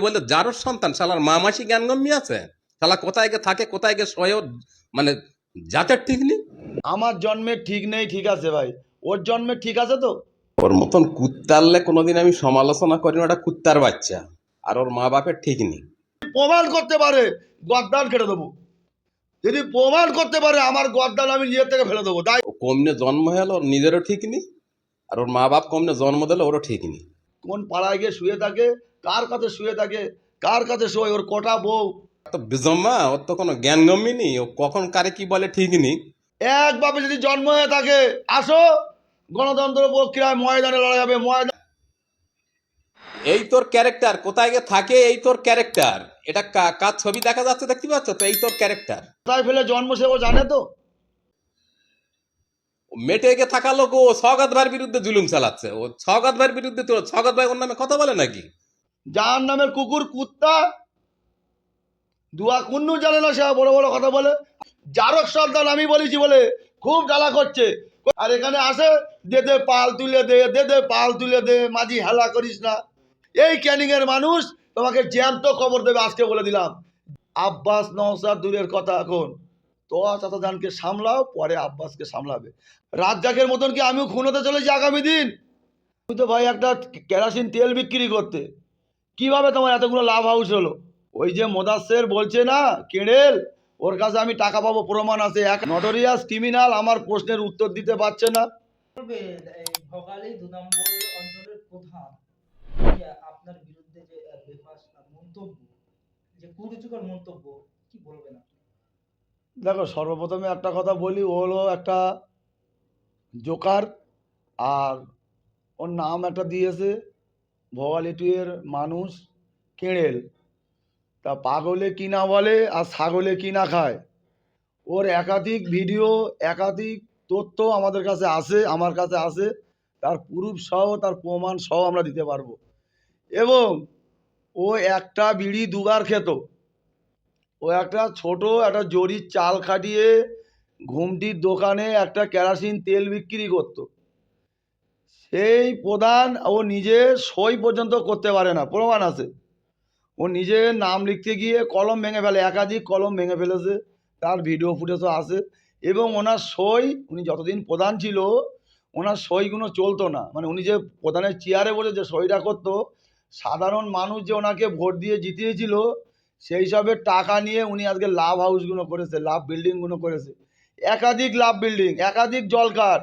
বলে যারও সন্তান শালার মা মাসি জ্ঞান গম্যি আছে? শালা কোথায় গে থাকে কোথায় গে শোয় মানে জাতের ঠিক নেই? আমার জন্মে ঠিক নেই ঠিক আছে ভাই। ওর জন্মে ঠিক আছে তো? ওর মতন কুত্তারলে কোনোদিন আমি সমালোচনা করি না ওটা কুত্তার বাচ্চা। আর ওর মা বাপের ঠিক নেই। প্রমাণ করতে পারে গদ্দান কেটে দেবো। যদি প্রমাণ করতে পারে আমার গদ্দান আমি নিজের থেকে ফেলে দেবো। তাই কমনে জন্ম হলো ওর নিজেরও ঠিক নেই। আর ওর মা বাপ কমনে জন্ম দিলে ওরও ঠিক নেই। কোন পাড়ায় গিয়ে শুয়ে থাকে কার কাছে শুয়ে থাকে? কার কাছে শোয়? ওর কটা বউ? তো বিজম্মা ওর তো কোনো জ্ঞান গম্যি নেই। ও কখন কারে কি বলে ঠিক নেই। এক বাপে যদি জন্ম হয়ে থাকে আসো। গণতন্ত্র প্রক্রিয়ায় ময়দানে লড়াই হবে ময়দান এই তোর ক্যারেক্টার কোথায় গে থাকে এই তোর ক্যারেক্টার এটা কা- কার ছবি দেখা যাচ্ছে দেখতে পাচ্ছ তো? এই তোর ক্যারেক্টার তাই ফেলে জন্ম সে ও জানে তো? মেটে গিয়ে থাকা লোক ও সগাত ভাইয়ের বিরুদ্ধে জুলুম চালাচ্ছে। ও সগাত ভাইয়ের বিরুদ্ধে তো সগাত ভাই ওর নামে কথা বলে নাকি? যার নামের কুকুর, কুত্তা, দুয়া কুন্নু জানে না, সে বড় বড় কথা বলে। জারক সন্তান আমি বলেছি বলে খুব জ্বালা করছে। আর এখানে আসে, দে দে, পাল তুলে দে দে দে, পাল তুলে দে, মাঝি হেলা করিস না। এই ক্যানিং এর মানুষ তোমাকে জ্যান্ত খবর দেবে, আজকে বলে দিলাম। আব্বাস নওসাদ দূরের কথা এখন। তো চাচাজানকে সামলাও, পরে আব্বাসকে সামলাবে। রাজ্জাকের মতন কি আমিও খুন হতে চলেছি আগামী দিন? তুমি তো ভাই একটা কেরাসিন তেল বিক্রি করতে। কীভাবে তোমার এতগুলো লাভ হাউস হলো? ওই যে মোদাসের বলছে না কেড়েল ওর কাছে আমি টাকা পাবো প্রমাণ আছে। এক নটোরিয়াস ক্রিমিনাল আমার প্রশ্নের উত্তর দিতে পারছে না। করবে দু নম্বর অঞ্চলের প্রধান আপনার বিরুদ্ধে যে মন্তব্য যে কুরুচিকর মন্তব্য কি বলবেন দেখো সর্বপ্রথমে একটা কথা বলি ও হলো একটা জোকার আর ওর নাম একটা দিয়েছে। ভোগালী টুয়ের মানুষ কেড়েল। তা পাগলে কি না বলে আর ছাগলে কি না খায়? ওর একাধিক ভিডিও, একাধিক তথ্য আমাদের কাছে আছে আমার কাছে আছে তার প্রুফ সহ, তার প্রমাণ সহ আমরা দিতে পারব। এবং ও একটা বিড়ি দুবার খেত। ও একটা ছোট, একটা জরির চাল খাটিয়ে ঘুমটির দোকানে একটা কেরাসিন তেল বিক্রি করতো। সেই প্রধান ও নিজে সই পর্যন্ত করতে পারে না, প্রমাণ আছে। ও নিজে নাম লিখতে গিয়ে কলম ভেঙে ফেলে, একাধিক কলম ভেঙে ফেলেছে, তার ভিডিও ফুটেজও আছে এবং ওনার সই, উনি যতদিন প্রধান ছিল, ওনার সইগুলো চলতো না। মানে উনি যে প্রধানের চেয়ারে বসে যে সইটা করতো, সাধারণ মানুষ যে ওনাকে ভোট দিয়ে জিতিয়েছিল, সেই হিসাবে টাকা নিয়ে উনি আজকে লাভ হাউসগুলো করেছে, লাভ বিল্ডিংগুলো করেছে। একাধিক লাভ বিল্ডিং একাধিক জলকার।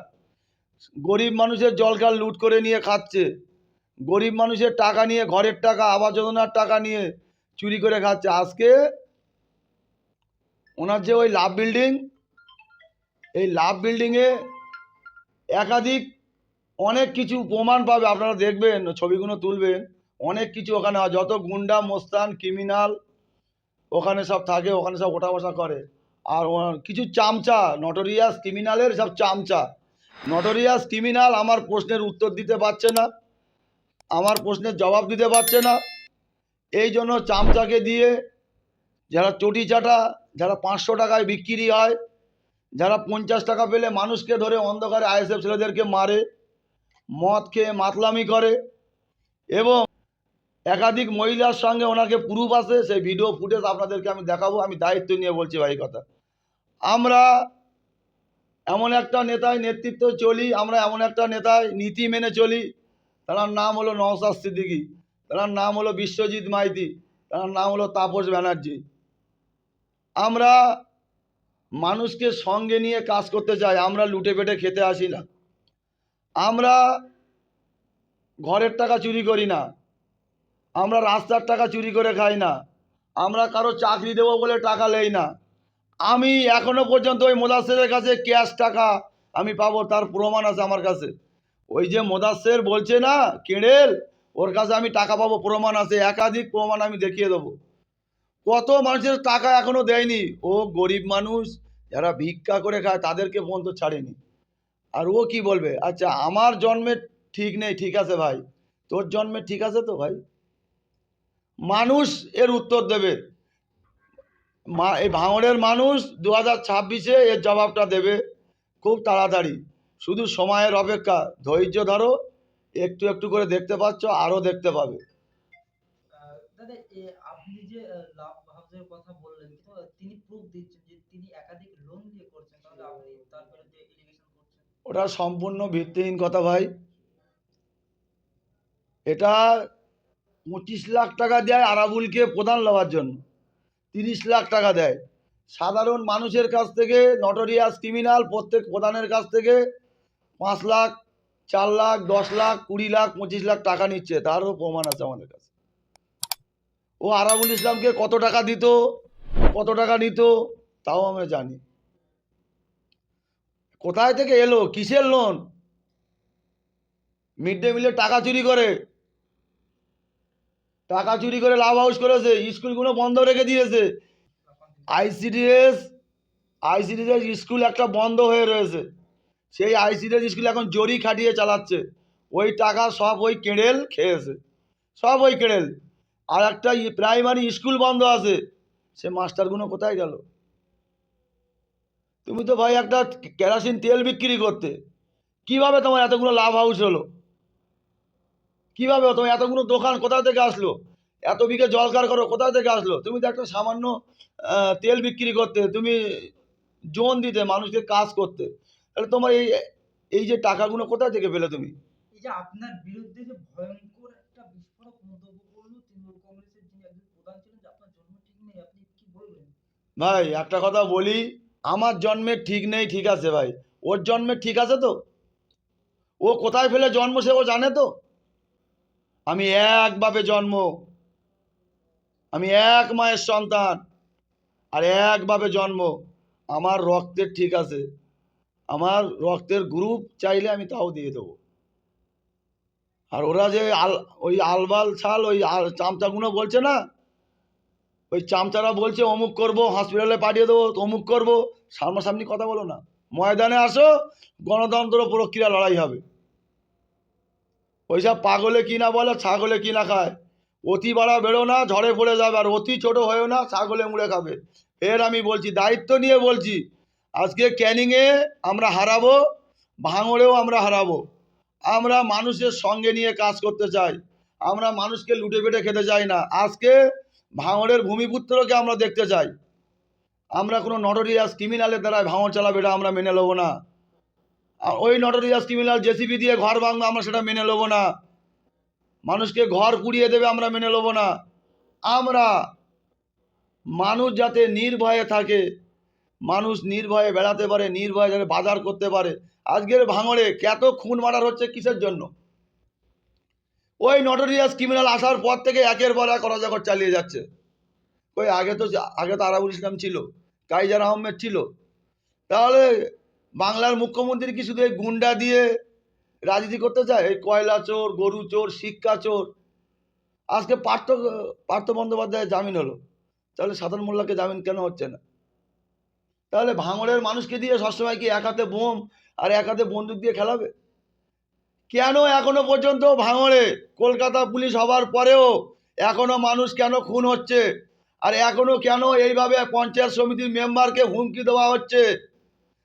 গরিব মানুষের জলকার লুট করে নিয়ে খাচ্ছে। গরিব মানুষের টাকা নিয়ে, ঘরের টাকা আবাস যোজনার টাকা নিয়ে চুরি করে খাচ্ছে। আজকে ওনার যে ওই লাভ বিল্ডিং, এই লাভ বিল্ডিংয়ে একাধিক অনেক কিছু প্রমাণ পাবে। আপনারা দেখবেন, ছবিগুলো তুলবেন, অনেক কিছু ওখানে হয়। যত গুন্ডা, মোস্তান, ক্রিমিনাল ওখানে সব থাকে, ওখানে সব ওঠা বসা করে। আর কিছু চামচা নটোরিয়াস ক্রিমিনালের সব চামচা। নটোরিয়াস ক্রিমিনাল আমার প্রশ্নের উত্তর দিতে পারছে না, আমার প্রশ্নের জবাব দিতে পারছে না। এই জন্য চামচাকে দিয়ে যারা চটি চাটা, যারা পাঁচশো টাকায় বিক্রি হয়, যারা পঞ্চাশ টাকা পেলে মানুষকে ধরে অন্ধকারে আইএসএফ ছেলেদেরকে মারে, মদ খেয়ে মাতলামি করে এবং একাধিক মহিলার সঙ্গে ওনাকে প্রুফ আছে সেই ভিডিও ফুটেজ আপনাদেরকে আমি দেখাবো, আমি দায়িত্ব নিয়ে বলছি ভাই কথা। আমরা এমন একটা নেতায় নেতৃত্ব চলি, আমরা এমন একটা নেতায় নীতি মেনে চলি। তার নাম হলো নওসাদ সিদ্দিকী তার নাম হলো বিশ্বজিৎ মাইতি তার নাম হলো তাপস ব্যানার্জি। আমরা মানুষকে সঙ্গে নিয়ে কাজ করতে চাই, আমরা লুটে পেটে খেতে আসি না। আমরা ঘরের টাকা চুরি করি না, আমরা রাস্তার টাকা চুরি করে খাই না, আমরা কারও চাকরি দেবো বলে টাকা নেই না। আমি এখনও পর্যন্ত ওই মোদাসেরের কাছে ক্যাশ টাকা আমি পাবো, তার প্রমাণ আছে আমার কাছে। ওই যে মোদাসের বলছে না, কেড়েল, ওর কাছে আমি টাকা পাবো, প্রমাণ আছে, একাধিক প্রমাণ আমি দেখিয়ে দেবো। কত মানুষের টাকা এখনও দেয়নি। ও গরিব মানুষ, যারা ভিক্ষা করে খায়, তাদেরকে পর্যন্ত ছাড়েনি। আর ও কি বলবে? আচ্ছা আমার জন্মে ঠিক নেই, ঠিক আছে ভাই। তোর জন্মে ঠিক আছে তো ভাই? মানুষ এর উত্তর দেবে। মা এই ভাঙড়ের মানুষ দু হাজার ছাব্বিশে এর জবাবটা দেবে খুব তাড়াতাড়ি। শুধু সময়ের অপেক্ষা ধৈর্য ধরো একটু একটু করে দেখতে পাচ্ছ আরও দেখতে পাবে। আহ, আপনি যে লাভ হাউসের কথা বললেন তিনি প্রুফ দিচ্ছেন যে তিনি একাধিক লোন দিয়ে করছেন তাহলে আপনি তার বিরুদ্ধে এলিগেশন করছেন? ওটা সম্পূর্ণ ভিত্তিহীন কথা ভাই। এটা পঁচিশ লাখ টাকা দেয় আরাবুলকে প্রধান লওয়ার জন্য। তিরিশ লাখ টাকা দেয়। সাধারণ মানুষের কাছ থেকে নটোরিয়াস ক্রিমিনাল প্রত্যেক প্রধানের কাছ থেকে পাঁচ লাখ, চার লাখ, দশ লাখ, কুড়ি লাখ, পঁচিশ লাখ টাকা নিচ্ছে। তারও প্রমাণ আছে আমাদের কাছে। ও আরাবুল ইসলামকে কত টাকা দিত, কত টাকা নিত, তাও আমরা জানি। কোথায় থেকে এলো? কিসের লোন মিড ডে মিলে টাকা চুরি করে। টাকা চুরি করে লাভ হাউস করেছে, স্কুলগুলো বন্ধ রেখে দিয়েছে। আইসিডিএস আইসিডিএস স্কুল একটা বন্ধ হয়ে রয়েছে। সেই আইসিডিএস স্কুল এখন জরি খাটিয়ে চালাচ্ছে। ওই টাকা সব ওই কেড়েল খেয়েছে। সব ওই কেড়েল। আর একটা প্রাইমারি স্কুল বন্ধ আছে। সে মাস্টারগুলো কোথায় গেল? তুমি তো ভাই একটা কেরাসিন তেল বিক্রি করতে। কীভাবে তোমার এতগুলো লাভ হাউস হলো? কীভাবে তোমার এতগুলো দোকান কোথা থেকে আসলো? এত বিঘে জলকার করো কোথা থেকে আসলো? তুমি তো একটা সামান্য তেল বিক্রি করতে তুমি জোন দিতে মানুষকে কাজ করতে। তাহলে তোমার এই এই যে টাকাগুলো কোথা থেকে পেলে তুমি? এই যে আপনার বিরুদ্ধে যে ভয়ঙ্কর একটা বিস্ফোরক মন্তব্য করল তৃণমূল কংগ্রেসের যিনি একজন প্রধান ছিলেন যে আপনার জন্ম ঠিক নেই আপনি কি বলবেন? ভাই একটা কথা বলি আমার জন্মের ঠিক নেই ঠিক আছে ভাই। ওর জন্মের ঠিক আছে তো? ও কোথায় ফেলে জন্ম সে ও জানে তো? আমি একভাবে জন্ম। আমি এক মায়ের সন্তান। আর একভাবে জন্ম। আমার রক্তের ঠিক আছে। আমার রক্তের গ্রুপ চাইলে আমি তাও দিয়ে দেবো। আর ওরা যে আল, ওই আলবাল ছাল, ওই চামচাগুলো বলছে না? ওই চামচারা বলছে, অমুক করব হসপিটালে পাঠিয়ে দেবো, অমুক করব। সামনাসামনি কথা বলো না। ময়দানে আসো, গণতন্ত্র প্রক্রিয়া লড়াই হবে। ওইসব পাগলে কি না বলে, ছাগলে কি না খায়? অতি বাড়া বেরো না, ঝড়ে পড়ে যাবে, আর অতি ছোট হয়েও না, ছাগলে মুড়ে খাবে। ফের আমি বলছি, দায়িত্ব নিয়ে বলছি, আজকে ক্যানিংয়ে আমরা হারাবো, ভাঙড়েও আমরা হারাবো। আমরা মানুষের সঙ্গে নিয়ে কাজ করতে চাই। আমরা মানুষকে লুটে পেটে খেতে চাই না। আজকে ভাঙড়ের ভূমিপুত্রকে আমরা দেখতে চাই। আমরা কোনো নটোরিয়াস ক্রিমিনালের দ্বারা ভাঙড় চালাবে এটা আমরা মেনে নেব না। আর ওই নটোরিয়াস ক্রিমিনাল জেসিবি দিয়ে ঘর ভাঙবে, আমরা সেটা মেনে নেব না। মানুষকে ঘর পুড়িয়ে দেবে, আমরা মেনে নেব না। আমরা মানুষ যাতে নির্ভয়ে থাকে, মানুষ নির্ভয়ে বেড়াতে পারে, নির্ভয়ে যাতে বাজার করতে পারে। আজকের ভাঙড়ে কত খুন মারার হচ্ছে কিসের জন্য? ওই নটোরিয়াস ক্রিমিনাল আসার পর থেকে একের পর এক অরাজকর চালিয়ে যাচ্ছে। ওই আগে তো আগে তো আরাবুল ইসলাম ছিল, কাইজার আহমেদ ছিল। তাহলে বাংলার মুখ্যমন্ত্রী কি শুধু এই গুন্ডা দিয়ে রাজনীতি করতে চায়? এই কয়লা চোর, গরু চোর, শিক্ষা চোর। আজকে পার্থ পার্থ বন্দ্যোপাধ্যায় জামিন হলো। তাহলে সাধারণ মোল্লাকে জামিন কেন হচ্ছে না? তাহলে ভাঙড়ের মানুষকে দিয়ে সবসময় কি এক হাতে বোম আর এক হাতে বন্দুক দিয়ে খেলাবে? কেন এখনও পর্যন্ত ভাঙড়ে? কলকাতা পুলিশ হবার পরেও এখনও মানুষ কেন খুন হচ্ছে? আর এখনও কেন এইভাবে পঞ্চায়েত সমিতির মেম্বারকে হুমকি দেওয়া হচ্ছে?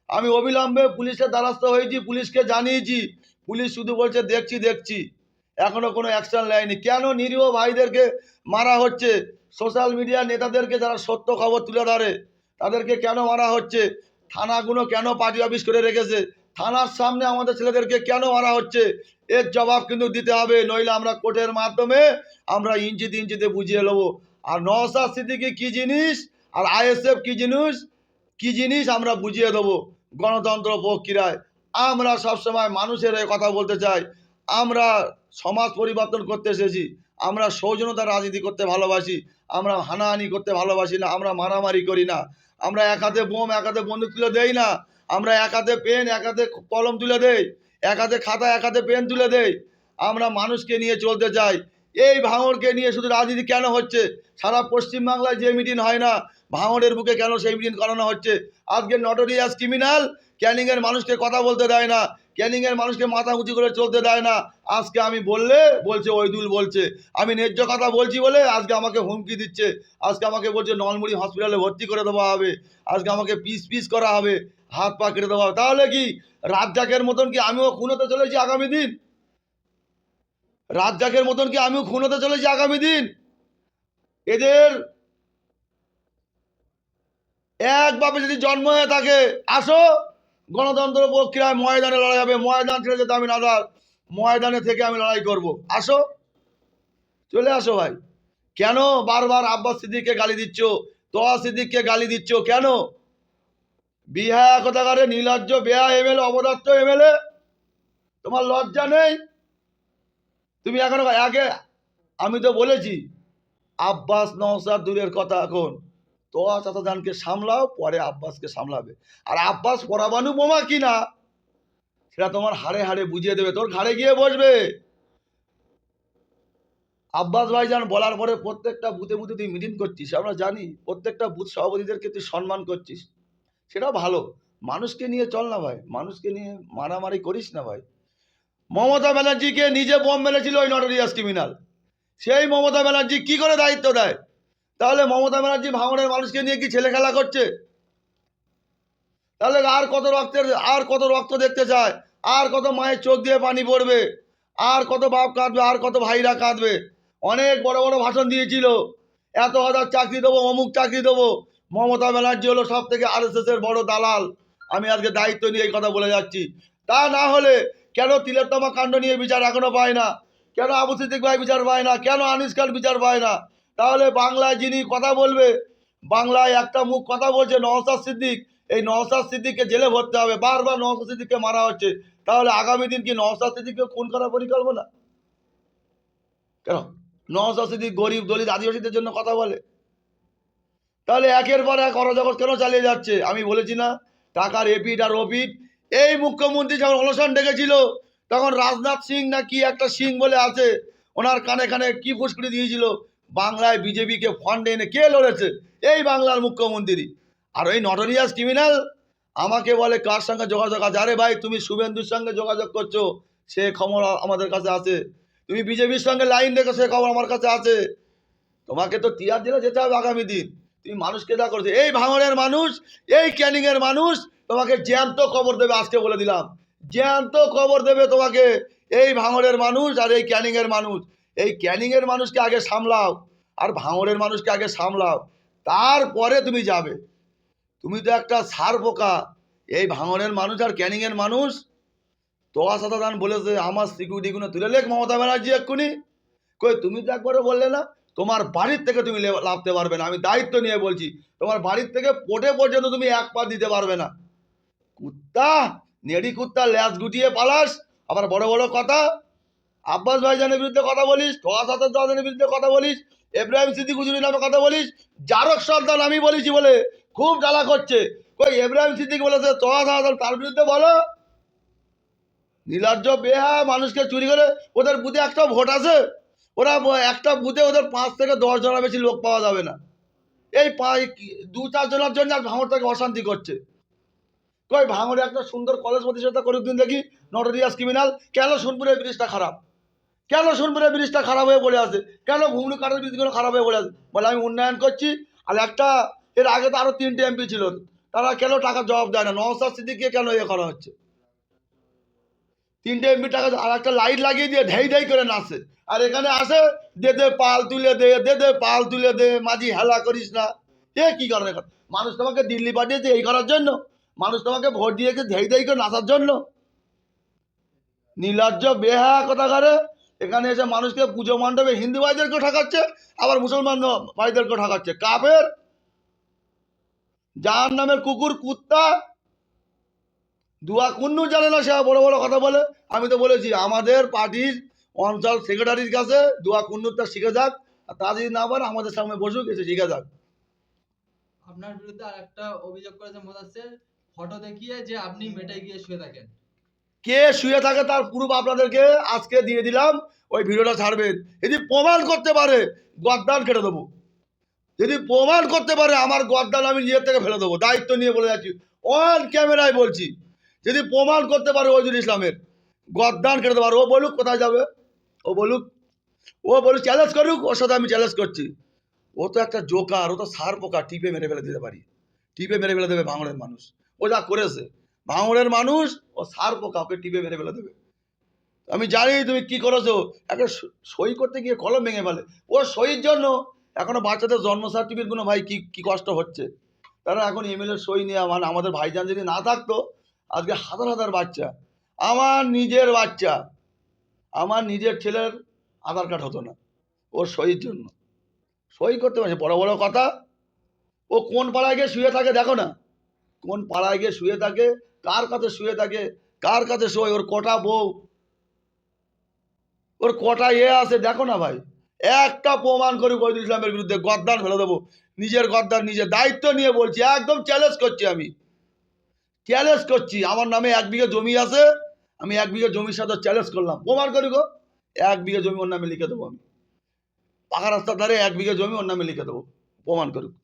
আমি অবিলম্বে পুলিশের দ্বারস্থ হয়েছি, পুলিশকে জানিয়েছি। পুলিশ শুধু বলছে, দেখছি দেখছি। এখনও কোনো অ্যাকশন নেয়নি। কেন নিরীহ ভাইদেরকে মারা হচ্ছে? সোশ্যাল মিডিয়ার নেতাদেরকে যারা সত্য খবর তুলে ধরে, তাদেরকে কেন মারা হচ্ছে? থানাগুলো কেন পার্টি অফিস করে রেখেছে? থানার সামনে আমাদের ছেলেদেরকে কেন মারা হচ্ছে? এর জবাব কিন্তু দিতে হবে, নইলে আমরা কোর্টের মাধ্যমে আমরা ইঞ্চিতে ইঞ্চিতে বুঝিয়ে নেব। আর নওসাদ সিদ্দিকি কী জিনিস? আর আইএসএফ কী জিনিস? কী জিনিস আমরা বুঝিয়ে দেবো? গণতন্ত্র প্রক্রিয়ায় আমরা সবসময় মানুষের কথা বলতে চাই। আমরা সমাজ পরিবর্তন করতে এসেছি। আমরা সৌজনতা রাজনীতি করতে ভালোবাসি। আমরা হানাহানি করতে ভালোবাসি না। আমরা মারামারি করি না। আমরা এক হাতে বোম, এক হাতে বন্দুক তুলে দেই না। আমরা এক হাতে পেন, এক হাতে কলম তুলে দেই। এক হাতে খাতা, এক হাতে পেন তুলে দেই। আমরা মানুষকে নিয়ে চলতে চাই। এই ভাঙড়কে নিয়ে শুধু রাজনীতি কেন হচ্ছে? সারা পশ্চিমবাংলায় যে মিটিং হয় না ভাঙড়ের বুকে কেন সেই মিটিং করানো হচ্ছে? আজকে নটোরিয়াস ক্রিমিনাল ক্যানিংয়ের মানুষকে কথা বলতে দেয় না, ক্যানিংয়ের মানুষকে মাথা উঁচু করে চলতে দেয় না। আজকে আমি বললে, বলছে ওইদুল বলছে। আমি ন্যায্য কথা বলছি বলে আজকে আমাকে হুমকি দিচ্ছে। আজকে আমাকে বলছে নলমুড়ি হসপিটালে ভর্তি করে দেওয়া হবে। আজকে আমাকে পিস পিস করা হবে। হাত পা কেটে দেওয়া হবে। তাহলে কি রাজ্জাকের মতন কি আমিও খুন হতে চলেছি আগামী দিন? রাজ্জাকের মতন কি আমিও খুন হতে চলেছি আগামী দিন? এদের এক বাপে যদি জন্ম হয়ে থাকে, আসো। গণতন্ত্র প্রক্রিয়ায় ময়দানে লড়াই হবে। ময়দান ছেড়ে যেতে আমি নাদার। ময়দানে থেকে আমি লড়াই করব। আসো। চলে আসো ভাই। কেন বারবার আব্বাস সিদ্দিককে গালি দিচ্ছ? তোয়া সিদ্দিককে গালি দিচ্ছ কেন? বিহা কথাকারে? নীলাজ্য বেহা এমএলএ অবদত্ত এমএলএ তোমার লজ্জা নেই? তুমি এখনও আগে আমি তো বলেছি, আব্বাস নওসাদ দূরের কথা এখন। তোয়া চাচাজানকে সামলাও, পরে আব্বাসকে সামলাবে। আর আব্বাস পরাবানু বোমা কিনা, সেটা তোমার হাড়ে হাড়ে বুঝিয়ে দেবে। তোর ঘাড়ে গিয়ে বসবে। আব্বাস ভাইজান বলার পরে প্রত্যেকটা বুথে বুথে তুই মিটিং করছিস। আমরা জানি প্রত্যেকটা বুথ সভাপতিদেরকে তুই সম্মান করছিস। সেটা ভালো। মানুষকে নিয়ে চল না ভাই। মানুষকে নিয়ে মারামারি করিস না ভাই। মমতা ব্যানার্জিকে নিজে বোম মেরেছিল ওই নটোরিয়াস ক্রিমিনাল সেই মমতা ব্যানার্জি কি করে দায়িত্ব দেয়? তাহলে মমতা ব্যানার্জি ভাঙড়ের মানুষকে নিয়ে কি ছেলে খেলা করছে? তাহলে আর কত রক্তের, আর কত রক্ত দেখতে চায়? আর কত মায়ের চোখ দিয়ে পানি পড়বে? আর কত বাপ কাঁদবে, আর কত ভাইরা কাঁদবে? অনেক বড় বড় ভাষণ দিয়েছিল। এত হাজার চাকরি দেবো, অমুক চাকরি দেবো। মমতা ব্যানার্জি হলো সব থেকে আর এর বড় দালাল। আমি আজকে দায়িত্ব নিয়ে এই কথা বলে যাচ্ছি। তা না হলে কেন তিলোত্তমা কাণ্ড নিয়ে বিচার এখনও পায় না? কেন আবু সিদ্দিক ভাই বিচার পায় না? কেন আনিস খান বিচার পায় না? তাহলে বাংলায় যিনি কথা বলবে, বাংলায় একটা মুখ কথা বলছে নওসাদ সিদ্দিক, এই নওসাদ সিদ্দিককে জেলে ভরতে হবে। বারবার নওসাদ সিদ্দিককে মারা হচ্ছে। তাহলে আগামী দিন কি নওসাদ সিদ্দিককে খুন করার পরিকল্পনা? কেন? নওসাদ সিদ্দিক গরিব দলিত আদিবাসীদের জন্য কথা বলে। তাহলে একের পর এক অরাজগত কেন চালিয়ে যাচ্ছে? আমি বলেছি না, টাকার এপিট আর ওপিট এই মুখ্যমন্ত্রী যখন অনশন ডেকেছিল, তখন রাজনাথ সিং না কি একটা সিং বলে আছে, ওনার কানে কানে কি ফুসকুড়ি দিয়েছিল, বাংলায় বিজেপিকে ফান্ডে এনে কে লড়েছে? এই বাংলার মুখ্যমন্ত্রী। আর ওই নটরিয়াস ক্রিমিনাল আমাকে বলে, কার সঙ্গে যোগাযোগ আছে? আরে ভাই, তুমি শুভেন্দুর সঙ্গে যোগাযোগ করছ, সে খবর আমাদের কাছে আছে। তুমি বিজেপির সঙ্গে লাইন রেখো, সে খবর আমার কাছে আছে। তোমাকে তো টিয়ার দিলে যেতে হবে আগামী দিন। তুমি মানুষকে যা করছ, এই ভাঙড়ের মানুষ, এই ক্যানিংয়ের মানুষ তোমাকে জ্যান্ত খবর দেবে আজকে বলে দিলাম। জ্যান্ত খবর দেবে তোমাকে এই ভাঙড়ের মানুষ আর এই ক্যানিংয়ের মানুষ। এই ক্যানিংয়ের মানুষকে আগে সামলাও আর ভাঙড়ের মানুষকে আগে সামলাও। তারপরে তুমি যাবে। তুমি তো একটা সার পোকা। এই ভাঙড়ের মানুষ আর ক্যানিংয়ের মানুষ। তোয়া সাদাদান বলেছে, আমার সিকিউরিটিগুলো তুলে লেখ মমতা ব্যানার্জি এক্ষুনি। কই, তুমি তো একবারও বললে না, তোমার বাড়ির থেকে তুমি লাভতে পারবে না। আমি দায়িত্ব নিয়ে বলছি, তোমার বাড়ির থেকে পোটে পর্যন্ত তুমি এক পা দিতে পারবে না। কুত্তা, নেড়ি কুত্তা, ল্যাস গুটিয়ে পালাস। আবার বড় বড় কথা, আব্বাস ভাইজানের বিরুদ্ধে কথা বলিস তোয়া সাদানের বিরুদ্ধে কথা বলিস এব্রাহিম সিদ্দিক হুজুরির নামে কথা বলিস, জারক সর্দার আমি বলেছি বলে খুব জ্বালা করছে। কই এব্রাহিম সিদ্দিক বলেছে তোয়া সাদান তার বিরুদ্ধে বলো। নীলার্য বেহা মানুষকে চুরি করে, ওদের বুথে একটা ভোট আছে। ওরা একটা বুথে ওদের পাঁচ থেকে দশ জনের বেশি লোক পাওয়া যাবে না। এই দু চার জনের জন্য আর ভাঙর থেকে অশান্তি করছে। কই ভাঙরে একটা সুন্দর কলেজ প্রতিষ্ঠাতা করুক দিন দেখি নটোরিয়াস ক্রিমিনাল কেন সোনপুরের ব্রিজটা খারাপ? কেন সোনপুরের ব্রিজটা খারাপ হয়ে পড়ে আছে? কেন ঘুমরু কাঠের ব্রিজগুলো খারাপ হয়ে পড়ে আছে? বলে, আমি উন্নয়ন করছি, আর একটা, এর আগে তো আরও তিনটে এমপি ছিল। তারা কেন টাকা জবাব দেয় না? নওসাদ সিদ্দিককে কেন ইয়ে করা হচ্ছে? তিনটে এমপি টাকা, আর একটা লাইট লাগিয়ে দিয়ে ঢেই ঢেই করে নাচে। আর এখানে আসে, দে দে, পাল তুলে দে দে দে, পাল তুলে দে, মাঝি হেলা করিস না। এ কি কারণে মানুষ তোমাকে দিল্লি পাঠিয়েছে এই করার জন্য। মানুষ তোমাকে ভোট দিয়েছে ধেই ধেই করে নাচার জন্য। নীলাজ্য বেহা কথা করে এখানে এসে মানুষকে পুজো মণ্ডপে হিন্দু ভাইদেরকে ঠকাচ্ছে, আবার মুসলমান ভাইদেরকে ঠকাচ্ছে। কাফের, যার নামের কুকুর, কুত্তা, দুয়া কুন্নু জানে না, সে বড় বড় কথা বলে। আমি তো বলেছি, আমাদের পার্টির অঞ্চল সেক্রেটারির কাছে দুয়া কুন্নুরটা শিখে যাক তা যদি না পারে আমাদের সামনে বসুক, এসে শিখে যাক। আপনার বিরুদ্ধে আর একটা অভিযোগ করেছে হচ্ছে ফটো দেখিয়ে যে আপনি মেটে গিয়ে শুয়ে থাকেন। কে শুয়ে থাকে তার প্রুফ আপনাদেরকে আজকে দিয়ে দিলাম ওই ভিডিওটা ছাড়বেন যদি প্রমাণ করতে পারে গদ্দান কেটে দেবো। যদি প্রমাণ করতে পারে আমার গদ্দান আমি নিজের থেকে ফেলে দেবো দায়িত্ব নিয়ে বলে যাচ্ছি। অন ক্যামেরায় বলছি যদি প্রমাণ করতে পারে ওইজুল ইসলামের গদ্দান কেটে দেবো। আর ও বলুক কোথায় যাবে ও বলুক ও বলুক চ্যালেঞ্জ করুক ওর সাথে আমি চ্যালেঞ্জ করছি। ও তো একটা জোকার ও তো সার পোকা টিপে মেরে ফেলে দিতে পারি। টিপে মেরে ফেলে দেবে ভাঙড়ের মানুষ। ও যা করেছে। ভাঙড়ের মানুষ, ও সার পোকা ওকে টিপে মেরে ফেলে দেবে। আমি জানি তুমি কি করেছ। একটা সই করতে গিয়ে কলম ভেঙে ফেলে। ওর সইয়ের জন্য। এখনও বাচ্চাদের জন্ম সার্টিফিকেটগুলো ভাই কি কি কষ্ট হচ্ছে। তারা এখন এমএলএ সই নিয়ে মানে আমাদের ভাইজান যদি না থাকতো, আজকে হাজার হাজার বাচ্চা। আমার নিজের বাচ্চা। আমার নিজের ছেলের আধার কার্ড হতো না। ওর সইয়ের জন্য। সই করতে পারছে বড় বড় কথা। ও কোন পাড়ায় গিয়ে শুয়ে থাকে দেখো না। কোন পাড়ায় গিয়ে শুয়ে থাকে, কার কাছে শুয়ে থাকে, কার কাছে শোয়, ওর কটা বউ? ওর কটা এ আছে, দেখো না ভাই। একটা প্রমাণ করে বৈদুল ইসলামের বিরুদ্ধে গদ্দান ফেলে দেবো। নিজের গদ্দান নিজের দায়িত্ব নিয়ে বলছি, একদম চ্যালেঞ্জ করছি আমি। চ্যালেঞ্জ করছি। আমার নামে এক বিঘে জমি আছে, আমি এক বিঘে জমির সাথে চ্যালেঞ্জ করলাম। প্রমাণ করি গো। এক বিঘে জমি ওর নামে লিখে দেবো আমি। পাকা রাস্তার ধারে এক বিঘে জমি ওর নামে লিখে দেবো। প্রমাণ করুক।